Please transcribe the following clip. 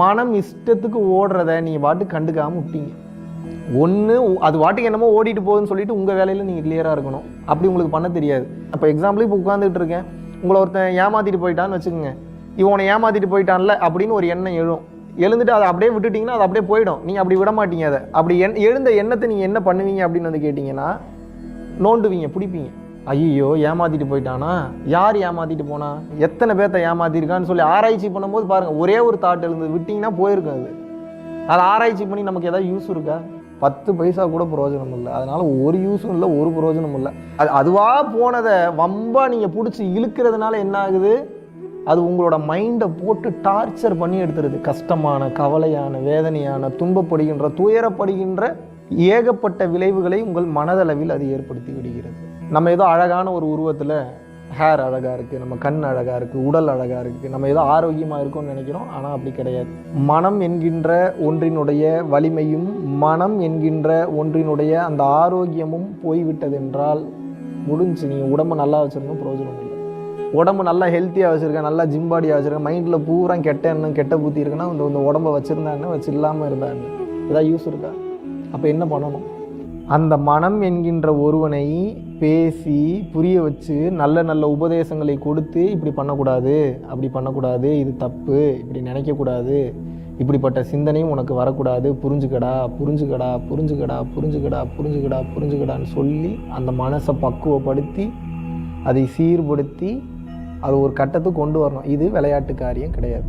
மனம் இஷ்டத்துக்கு ஓடுறத நீங்கள் பாட்டு கண்டுக்காமல் விட்டீங்க. ஒன்று அது வாட்டுக்கு என்னமோ ஓடிட்டு போகுதுன்னு சொல்லிட்டு உங்கள் வேலையில் நீங்கள் கிளியராக இருக்கணும். அப்படி உங்களுக்கு பண்ண தெரியாது. அப்போ எக்ஸாம்பிள் இப்போ உட்காந்துட்டு இருக்கேன். உங்களை ஒருத்தன் ஏமாத்திட்டு போயிட்டான்னு வச்சுக்கோங்க. இவனை ஏமாத்திட்டு போயிட்டான்ல அப்படின்னு ஒரு எண்ணம் எழும். எழுந்துட்டு அதை அப்படியே விட்டுட்டிங்கன்னா அது அப்படியே போயிடும். நீங்கள் அப்படி விட மாட்டீங்க அதை. அப்படி எண் எழுந்த எண்ணத்தை நீங்கள் என்ன பண்ணுவீங்க அப்படின்னு வந்து கேட்டிங்கன்னா நோண்டுவீங்க பிடிப்பீங்க. ஐயோ ஏமாத்திட்டு போயிட்டானா? யார் ஏமாத்திட்டு போனா? எத்தனை பேர்த்த ஏமாத்திருக்கான்னு சொல்லி ஆராய்ச்சி பண்ணும்போது பாருங்கள் ஒரே ஒரு தாட் எழுந்து விட்டிங்கன்னா போயிருக்கும் அது அதை ஆராய்ச்சி பண்ணி நமக்கு ஏதாவது யூஸ் இருக்கா? பத்து பைசா கூட பிரயோஜனம் இல்லை. அதனால் ஒரு யூஸும் இல்லை ஒரு பிரயோஜனமும் இல்லை. அது அதுவாக போனதை வம்பாக நீங்கள் பிடிச்சி இழுக்கிறதுனால என்ன ஆகுது? அது உங்களோட மைண்டை போட்டு டார்ச்சர் பண்ணி எடுத்துருது. கஷ்டமான கவலையான வேதனையான துன்பப்படுகின்ற துயரப்படுகின்ற ஏகப்பட்ட விளைவுகளை உங்கள் மனதளவில் அது ஏற்படுத்தி விடுகிறது. நம்ம ஏதோ அழகான ஒரு உருவத்தில் ஹேர் அழகாக இருக்குது நம்ம கண் அழகாக இருக்குது உடல் அழகாக இருக்குது நம்ம ஏதோ ஆரோக்கியமாக இருக்கும்னு நினைக்கிறோம் ஆனால் அப்படி கிடையாது. மனம் என்கின்ற ஒன்றினுடைய வலிமையும் மனம் என்கின்ற ஒன்றினுடைய அந்த ஆரோக்கியமும் போய்விட்டதென்றால் முடிஞ்சு நீங்கள் உடம்பு நல்லா வச்சுருந்தோம் பிரயோஜனம் இல்லை. உடம்பு நல்லா ஹெல்த்தியாக வச்சுருக்கேன் நல்லா ஜிம் பாடியாக வச்சுருக்கேன் மைண்டில் பூரா கெட்ட எண்ணம் கெட்ட புத்தி இருக்குன்னா இந்த உடம்பை வச்சுருந்தான்னு வச்சு இல்லாமல் இருந்தான்னு இதான் யூஸ் இருக்கா? அப்போ என்ன பண்ணணும்? அந்த மனம் என்கின்ற ஒருவனை பேசி புரிய வச்சு நல்ல நல்ல உபதேசங்களை கொடுத்து இப்படி பண்ணக்கூடாது அப்படி பண்ணக்கூடாது இது தப்பு இப்படி நினைக்கக்கூடாது இப்படிப்பட்ட சிந்தனையும் உனக்கு வரக்கூடாது புரிஞ்சுக்கடா புரிஞ்சுக்கடா புரிஞ்சுக்கடா புரிஞ்சுக்கடா புரிஞ்சுக்கடா புரிஞ்சுக்கடான்னு சொல்லி அந்த மனசை பக்குவப்படுத்தி அதை சீர்படுத்தி அது ஒரு கட்டத்துக்கு கொண்டு வரணும். இது விளையாட்டு காரியம் கிடையாது.